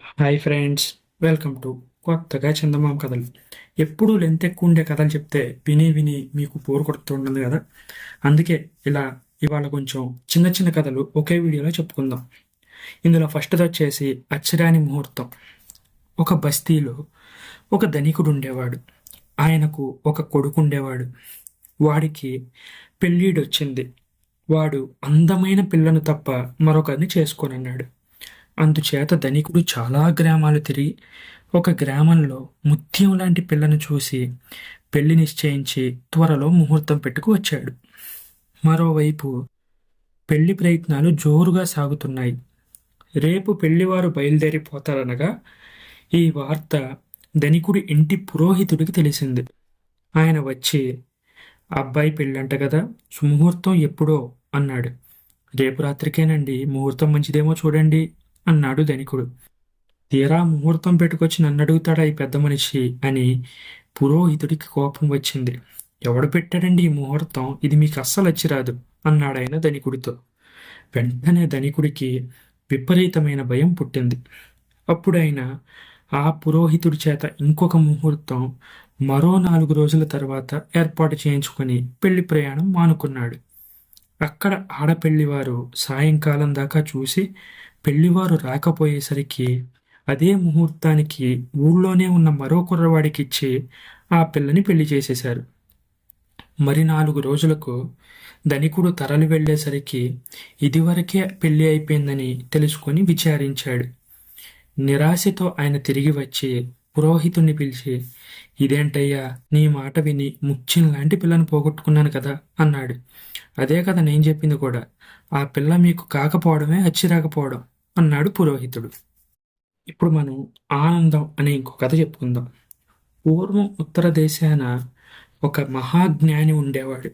Hi friends welcome to కొత్తగా చందమామ కథలు. ఎప్పుడూ లెంత్ ఎక్కువ ఉండే కథలు చెప్తే విని విని మీకు బోర్ కొడుతుండదు కదా? అందుకే ఇలా ఇవాళ కొంచెం చిన్న చిన్న కథలు ఒకే వీడియోలో చెప్పుకుందాం. ఇందులో ఫస్ట్ది వచ్చేసి అచ్చరాని ముహూర్తం. ఒక బస్తీలో ఒక ధనికుడు ఉండేవాడు. ఆయనకు ఒక కొడుకు ఉండేవాడు. వాడికి పెళ్ళిడు వచ్చింది వాడు అందమైన పిల్లను తప్ప మరొకరిని చేసుకోనన్నాడు. అందుచేత ధనికుడు చాలా గ్రామాలు తిరిగి ఒక గ్రామంలో ముత్యం లాంటి పిల్లను చూసి పెళ్ళి నిశ్చయించి త్వరలో ముహూర్తం పెట్టుకు వచ్చాడు. మరోవైపు పెళ్ళి ప్రయత్నాలు జోరుగా సాగుతున్నాయి. రేపు పెళ్ళివారు బయలుదేరిపోతారనగా ఈ వార్త ధనికుడి ఇంటి పురోహితుడికి తెలిసింది. ఆయన వచ్చి అబ్బాయి పెళ్ళంట కదా సుముహూర్తం ఎప్పుడో అన్నాడు. రేపు రాత్రికేనండి ముహూర్తం మంచిదేమో చూడండి అన్నాడు ధనికుడు. తీరా ముహూర్తం పెట్టుకొచ్చి నన్ను అడుగుతాడా ఈ పెద్ద మనిషి అని పురోహితుడికి కోపం వచ్చింది. ఎవడు పెట్టాడండి ఈ ముహూర్తం? ఇది మీకు అస్సలు వచ్చిరాదు అన్నాడాయన ధనికుడితో. వెంటనే ధనికుడికి విపరీతమైన భయం పుట్టింది. అప్పుడు ఆయన ఆ పురోహితుడి చేత ఇంకొక ముహూర్తం మరో నాలుగు రోజుల తర్వాత ఏర్పాటు చేయించుకొని పెళ్ళి ప్రయాణం మానుకున్నాడు. అక్కడ ఆడపెళ్ళివారు సాయంకాలం దాకా చూసి పెళ్ళివారు రాకపోయేసరికి అదే ముహూర్తానికి ఊళ్ళోనే ఉన్న మరో కుర్రవాడికిచ్చి ఆ పిల్లని పెళ్ళి చేసేశారు. మరి నాలుగు రోజులకు ధనికుడు తరలి వెళ్ళేసరికి ఇదివరకే పెళ్ళి అయిపోయిందని తెలుసుకొని విచారించాడు. నిరాశతో ఆయన తిరిగి వచ్చి పురోహితుణ్ణి పిలిచి ఇదేంటయ్యా నీ మాట విని ముచ్చిన లాంటి పిల్లను పోగొట్టుకున్నాను కదా అన్నాడు. అదే కదా నేను చెప్పింది కూడా. ఆ పిల్ల మీకు కాకపోవడమే హచ్చిరాకపోవడం అన్నాడు పురోహితుడు. ఇప్పుడు మనం ఆనందం అనే ఇంకో కథ చెప్పుకుందాం. పూర్వం ఉత్తర దేశాన ఒక మహాజ్ఞాని ఉండేవాడు.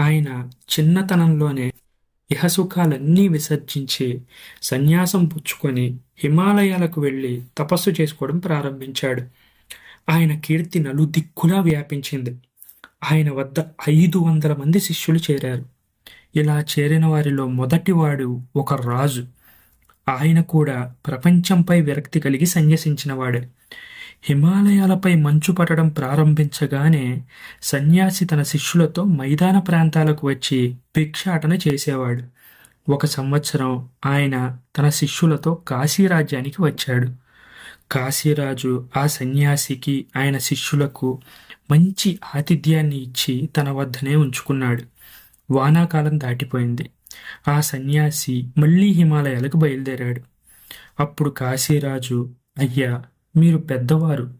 ఆయన చిన్నతనంలోనే ఇహసుఖాలన్నీ విసర్జించి సన్యాసం పుచ్చుకొని హిమాలయాలకు వెళ్ళి తపస్సు చేసుకోవడం ప్రారంభించాడు. ఆయన కీర్తి నలుదిక్కులా వ్యాపించింది. ఆయన వద్ద ఐదు వందల మంది శిష్యులు చేరారు. ఇలా చేరిన వారిలో మొదటివాడు ఒక రాజు. ఆయన కూడా ప్రపంచంపై విరక్తి కలిగి సన్యసించినవాడే. హిమాలయాలపై మంచు పట్టడం ప్రారంభించగానే సన్యాసి తన శిష్యులతో మైదాన ప్రాంతాలకు వచ్చి భిక్షాటన చేసేవాడు. ఒక సంవత్సరం ఆయన తన శిష్యులతో కాశీరాజ్యానికి వచ్చాడు. కాశీరాజు ఆ సన్యాసికి ఆయన శిష్యులకు మంచి ఆతిథ్యాన్ని ఇచ్చి తన వద్దనే ఉంచుకున్నాడు. వానాకాలం దాటిపోయింది. ఆ సన్యాసి మళ్ళీ హిమాలయాలకు బయలుదేరాడు. అప్పుడు కాశీరాజు అయ్యా మీరు పెద్దవారు.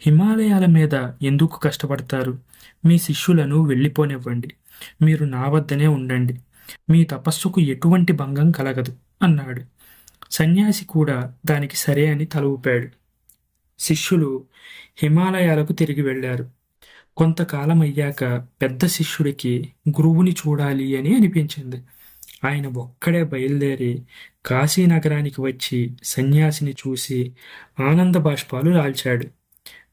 హిమాలయాల మీద ఎందుకు కష్టపడతారు? మీ శిష్యులను వెళ్ళిపోనివ్వండి. మీరు నా వద్దనే ఉండండి. మీ తపస్సుకు ఎటువంటి భంగం కలగదు అన్నాడు. సన్యాసి కూడా దానికి సరే అని తల ఊపాడు శిష్యులు హిమాలయాలకు తిరిగి వెళ్ళారు. కొంతకాలం అయ్యాక పెద్ద శిష్యుడికి గురువుని చూడాలి అని అనిపించింది. ఆయన ఒక్కడే బయలుదేరి కాశీనగరానికి వచ్చి సన్యాసిని చూసి ఆనంద బాష్పాలు రాల్చాడు.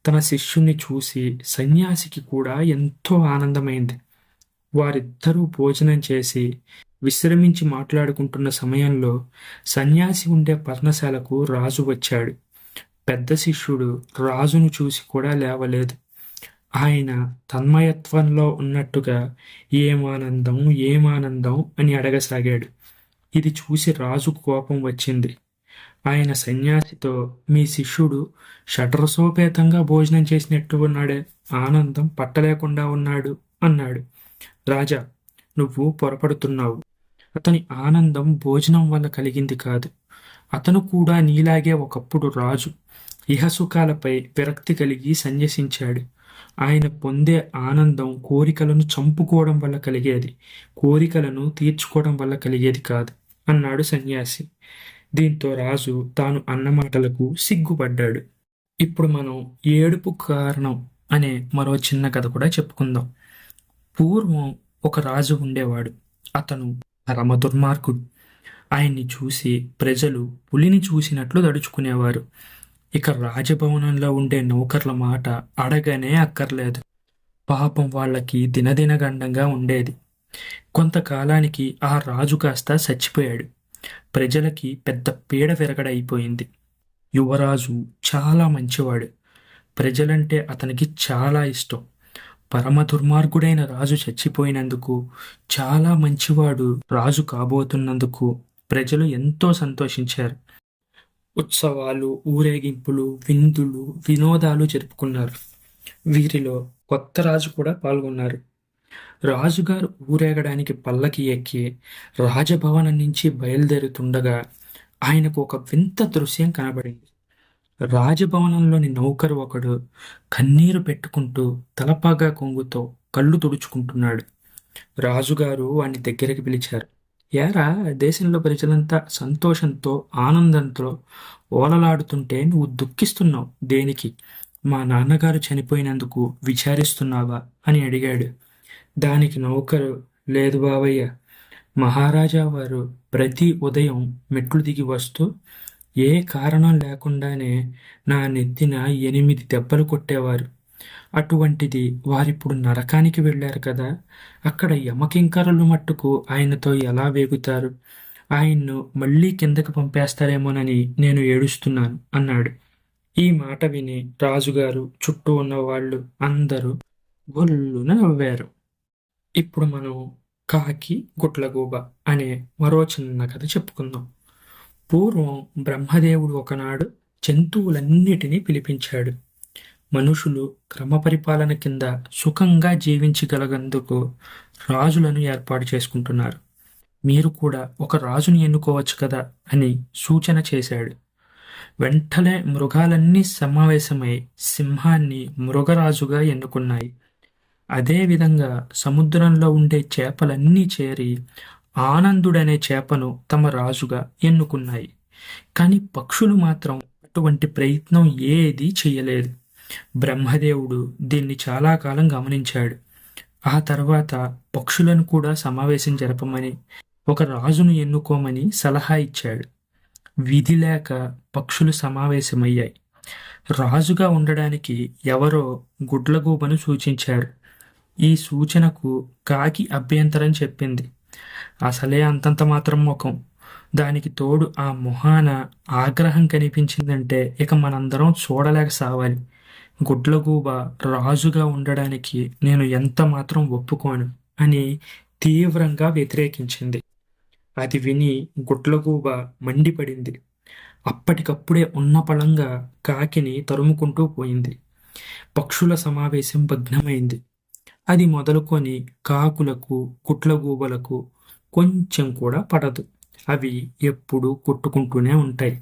తన శిష్యుణ్ణి చూసి సన్యాసికి కూడా ఎంతో ఆనందమైంది. వారిద్దరూ భోజనం చేసి విశ్రమించి మాట్లాడుకుంటున్న సమయంలో సన్యాసి ఉండే పర్ణశాలకు రాజు వచ్చాడు. పెద్ద శిష్యుడు రాజును చూసి కూడా లేవలేదు. ఆయన తన్మయత్వంలో ఉన్నట్టుగా ఏమానందం ఏమానందం అని అడగసాగాడు. ఇది చూసి రాజు కోపం వచ్చింది. ఆయన సన్యాసితో మీ శిష్యుడు షడ్రసోపేతంగా భోజనం చేసినట్టు ఉన్నాడే ఆనందం పట్టలేకుండా ఉన్నాడు అన్నాడు. రాజా నువ్వు పొరపడుతున్నావు. అతని ఆనందం భోజనం వల్ల కలిగింది కాదు. అతను కూడా నీలాగే ఒకప్పుడు రాజు. ఇహసుఖాలపై విరక్తి కలిగి సన్యసించాడు ఆయన పొందే ఆనందం కోరికలను చంపుకోవడం వల్ల కలిగేది. కోరికలను తీర్చుకోవడం వల్ల కలిగేది కాదు అన్నాడు సన్యాసి. దీంతో రాజు తాను అన్నమాటలకు సిగ్గుపడ్డాడు. ఇప్పుడు మనం ఏడుపు కారణం అనే మరో చిన్న కథ కూడా చెప్పుకుందాం. పూర్వం ఒక రాజు ఉండేవాడు. అతను పరమ దుర్మార్గుడు. ఆయన్ని చూసి ప్రజలు పులిని చూసినట్లు దడుచుకునేవారు ఇక రాజభవనంలో ఉండే నౌకర్ల మాట అడగనే అక్కర్లేదు. పాపం వాళ్ళకి దినదినగండంగా ఉండేది. కొంతకాలానికి ఆ రాజు కాస్త చచ్చిపోయాడు. ప్రజలకి పెద్ద పీడ విరగడైపోయింది. యువరాజు చాలా మంచివాడు. ప్రజలంటే అతనికి చాలా ఇష్టం. పరమ దుర్మార్గుడైన రాజు చచ్చిపోయినందుకు చాలా మంచివాడు రాజు కాబోతున్నందుకు ప్రజలు ఎంతో సంతోషించారు. ఉత్సవాలు ఊరేగింపులు విందులు వినోదాలు జరుపుకున్నారు. వీరిలో కొత్త రాజు కూడా పాల్గొన్నారు. రాజుగారు ఊరేగడానికి పల్లకి ఎక్కి రాజభవనం నుంచి బయలుదేరుతుండగా ఆయనకు ఒక వింత దృశ్యం కనబడింది. రాజభవనంలోని నౌకరు ఒకడు కన్నీరు పెట్టుకుంటూ తలపాగా కొంగుతో కళ్ళు తుడుచుకుంటున్నాడు. రాజుగారు వాణ్ణి దగ్గరికి పిలిచారు. ఏరా దేశంలో ప్రజలంతా సంతోషంతో ఆనందంతో ఓలలాడుతుంటే నువ్వు దుఃఖిస్తున్నావు. దేనికి? మా నాన్నగారు చనిపోయినందుకు విచారిస్తున్నావా? అని అడిగాడు. దానికి నౌకరు లేదు బావయ్య. మహారాజా వారు ప్రతి ఉదయం మెట్లు దిగి వస్తూ ఏ కారణం లేకుండానే నా నెత్తిన ఎనిమిది దెబ్బలు కొట్టేవారు. అటువంటిది వారిప్పుడు నరకానికి వెళ్ళారు కదా. అక్కడ యమకింకరులు మట్టుకు ఆయనతో ఎలా వేగుతారు? ఆయన్ను మళ్ళీ కిందకి పంపేస్తారేమోనని నేను ఏడుస్తున్నాను అన్నాడు. ఈ మాట విని రాజుగారు చుట్టూ ఉన్న వాళ్ళు అందరూ గొల్లున నవ్వారు. ఇప్పుడు మనం కాకి గుట్లగూబ అనే మరో చిన్న కథ చెప్పుకుందాం. పూర్వం బ్రహ్మదేవుడు ఒకనాడు జంతువులన్నిటినీ పిలిపించాడు. మనుషులు క్రమపరిపాలన కింద సుఖంగా జీవించగలగందుకు రాజులను ఏర్పాటు చేసుకుంటున్నారు. మీరు కూడా ఒక రాజుని ఎన్నుకోవచ్చు కదా అని సూచన చేశాడు. వెంటనే మృగాలన్నీ సమావేశమై సింహాన్ని మృగరాజుగా ఎన్నుకున్నాయి. అదేవిధంగా సముద్రంలో ఉండే చేపలన్నీ చేరి ఆనందుడనే చేపను తమ రాజుగా ఎన్నుకున్నాయి. కానీ పక్షులు మాత్రం అటువంటి ప్రయత్నం ఏదీ చేయలేదు. బ్రహ్మదేవుడు దీన్ని చాలా కాలం గమనించాడు. ఆ తర్వాత పక్షులను కూడా సమావేశం జరపమని ఒక రాజును ఎన్నుకోమని సలహా ఇచ్చాడు. విధి లేక పక్షులు సమావేశమయ్యాయి. రాజుగా ఉండడానికి ఎవరో గుడ్లగూబను సూచించారు. ఈ సూచనకు కాకి అభ్యంతరం చెప్పింది. అసలే అంతంత మాత్రం ముఖం. దానికి తోడు ఆ మొహాన ఆగ్రహం కనిపించిందంటే ఇక మనందరం చూడలేక సావాలి. గుడ్లగూబ రాజుగా ఉండడానికి నేను ఎంత మాత్రం ఒప్పుకోను అని తీవ్రంగా వ్యతిరేకించింది. అది విని గుడ్లగూబ మండిపడింది. అప్పటికప్పుడే ఉన్న పళంగా కాకిని తరుముకుంటూ పోయింది. పక్షుల సమావేశం భగ్నమైంది. అది మొదలుకొని కాకులకు కుట్లగూబలకు కొంచెం కూడా పడదు. అవి ఎప్పుడూ కొట్టుకుంటూనే ఉంటాయి.